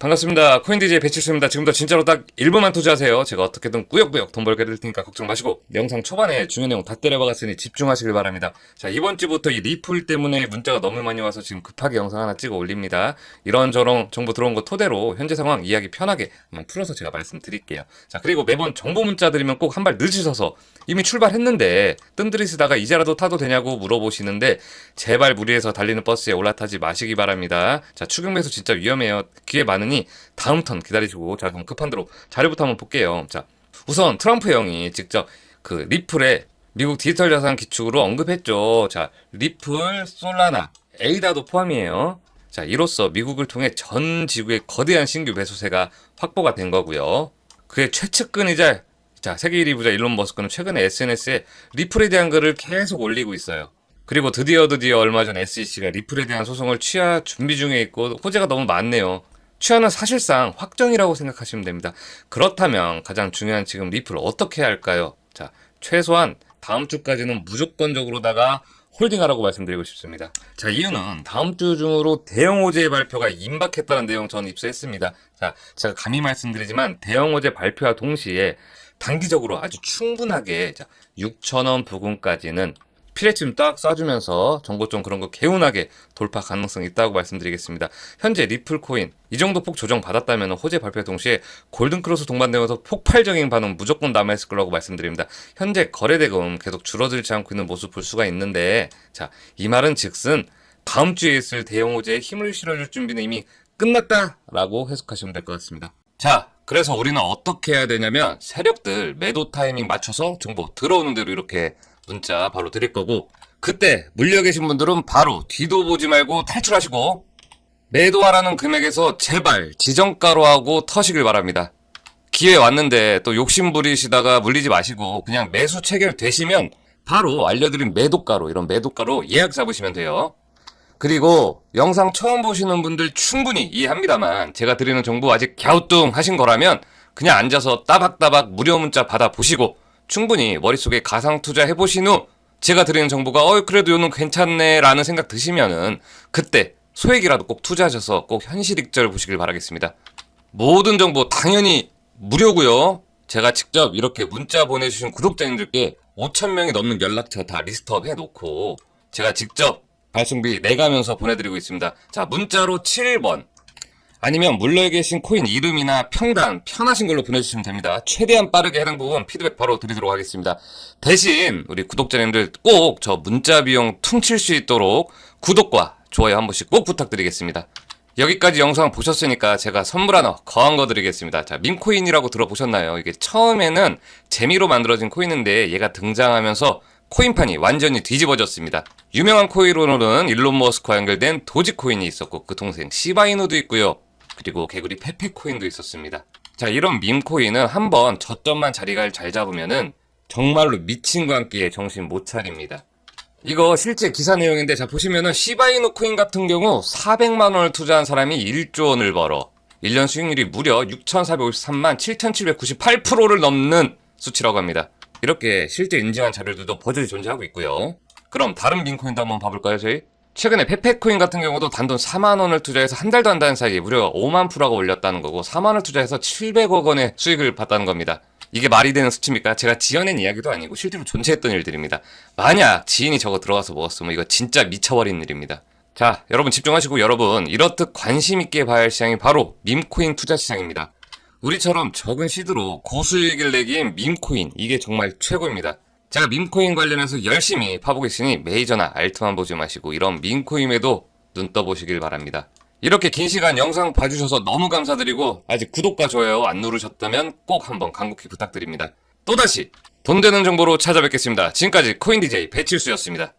반갑습니다. 코인디제이 배칠수입니다. 지금부터 진짜로 딱 1분만 투자하세요. 제가 어떻게든 꾸역꾸역 돈 벌게 될 테니까 걱정 마시고 영상 초반에 중요한 내용 다 때려박았으니 집중하시길 바랍니다. 자 이번 주부터 이 리플 때문에 문자가 너무 많이 와서 지금 급하게 영상 하나 찍어 올립니다. 이런저런 정보 들어온 거 토대로 현재 상황 이야기 편하게 한번 풀어서 제가 말씀드릴게요. 자 그리고 매번 정보 문자 드리면 꼭 한 발 늦으셔서 이미 출발했는데 뜸들이시다가 이제라도 타도 되냐고 물어보시는데 제발 무리해서 달리는 버스에 올라타지 마시기 바랍니다. 자 추경 매수 진짜 위험해요. 기회 많 으니 다음 턴 기다리시고 자 그럼 급한 대로 자료부터 한번 볼게요. 자 우선 트럼프 형이 직접 그 리플에 미국 디지털 자산 기축으로 언급했죠. 자 리플, 솔라나, 에이다도 포함이에요. 자 이로써 미국을 통해 전 지구의 거대한 신규 매수세가 확보가 된 거고요. 그의 최측근이자 자 세계 1위 부자 일론 머스크는 최근에 SNS에 리플에 대한 글을 계속 올리고 있어요. 그리고 드디어 드디어 얼마 전 SEC가 리플에 대한 소송을 취하 준비 중에 있고 호재가 너무 많네요. 취하는 사실상 확정이라고 생각하시면 됩니다. 그렇다면 가장 중요한 지금 리플 어떻게 해야 할까요? 자, 최소한 다음 주까지는 무조건적으로다가 홀딩하라고 말씀드리고 싶습니다. 자, 이유는 다음 주 중으로 대형 호재 발표가 임박했다는 내용 저는 입수했습니다. 자, 제가 감히 말씀드리지만 대형 호재 발표와 동시에 단기적으로 아주 충분하게 자, 6천원 부근까지는 피레침 딱 쏴주면서 정보 좀 그런 거 개운하게 돌파 가능성 있다고 말씀드리겠습니다. 현재 리플 코인 이 정도 폭 조정 받았다면 호재 발표 동시에 골든크로스 동반되면서 폭발적인 반응 무조건 남아있을 거라고 말씀드립니다. 현재 거래대금 계속 줄어들지 않고 있는 모습 볼 수가 있는데 자 이 말은 즉슨 다음 주에 있을 대형 호재에 힘을 실어줄 준비는 이미 끝났다라고 해석하시면 될 것 같습니다. 자, 그래서 우리는 어떻게 해야 되냐면 세력들 매도 타이밍 맞춰서 정보 들어오는 대로 이렇게 문자 바로 드릴 거고 그때 물려 계신 분들은 바로 뒤도 보지 말고 탈출하시고 매도하라는 금액에서 제발 지정가로 하고 터시길 바랍니다. 기회 왔는데 또 욕심 부리시다가 물리지 마시고 그냥 매수 체결되시면 바로 알려드린 매도가로 이런 매도가로 예약 잡으시면 돼요. 그리고 영상 처음 보시는 분들 충분히 이해합니다만 제가 드리는 정보 아직 갸우뚱 하신 거라면 그냥 앉아서 따박따박 무료 문자 받아 보시고 충분히 머릿속에 가상 투자 해보신 후 제가 드리는 정보가 어 그래도 요는 괜찮네 라는 생각 드시면은 그때 소액이라도 꼭 투자하셔서 꼭 현실 익절 보시길 바라겠습니다. 모든 정보 당연히 무료고요. 제가 직접 이렇게 문자 보내주신 구독자님들께 5,000명이 넘는 연락처 다 리스트업 해놓고 제가 직접 발송비 내가면서 보내드리고 있습니다. 자, 문자로 7번. 아니면 물려 계신 코인 이름이나 평단 편하신 걸로 보내주시면 됩니다. 최대한 빠르게 해당 부분 피드백 바로 드리도록 하겠습니다. 대신 우리 구독자님들 꼭 저 문자 비용 퉁칠 수 있도록 구독과 좋아요 한 번씩 꼭 부탁드리겠습니다. 여기까지 영상 보셨으니까 제가 선물 하나 거한 거 드리겠습니다. 자, 밈코인이라고 들어보셨나요? 이게 처음에는 재미로 만들어진 코인인데 얘가 등장하면서 코인판이 완전히 뒤집어졌습니다. 유명한 코인으로는 일론 머스크와 연결된 도지코인이 있었고 그 동생 시바이누도 있고요. 그리고 개구리 페페코인도 있었습니다. 자, 이런 밈코인은 한번 저점만 자리를 잘 잡으면은 정말로 미친 광기에 정신 못 차립니다. 이거 실제 기사 내용인데 자 보시면은 시바이누 코인 같은 경우 400만 원을 투자한 사람이 1조 원을 벌어 1년 수익률이 무려 6,453만 7,798%를 넘는 수치라고 합니다. 이렇게 실제 인증한 자료들도 버젓이 존재하고 있고요. 그럼 다른 빈코인도 한번 봐볼까요, 저희? 최근에 페페코인 같은 경우도 단돈 4만 원을 투자해서 한 달도 안 되는 사이에 무려 5만 프로가 올렸다는 거고 4만 원을 투자해서 700억 원의 수익을 봤다는 겁니다. 이게 말이 되는 수치입니까? 제가 지어낸 이야기도 아니고 실제로 존재했던 일들입니다. 만약 지인이 저거 들어가서 먹었으면 이거 진짜 미쳐버린 일입니다. 자, 여러분 집중하시고 여러분 이렇듯 관심 있게 봐야 할 시장이 바로 밈코인 투자 시장입니다. 우리처럼 적은 시드로 고수익을 내기엔 밈코인 이게 정말 최고입니다. 제가 밈코인 관련해서 열심히 파보고 있으니 메이저나 알트만 보지 마시고 이런 밈코인에도 눈 떠보시길 바랍니다. 이렇게 긴 시간 영상 봐주셔서 너무 감사드리고 아직 구독과 좋아요 안 누르셨다면 꼭 한번 간곡히 부탁드립니다. 또다시 돈 되는 정보로 찾아뵙겠습니다. 지금까지 코인 DJ 배칠수였습니다.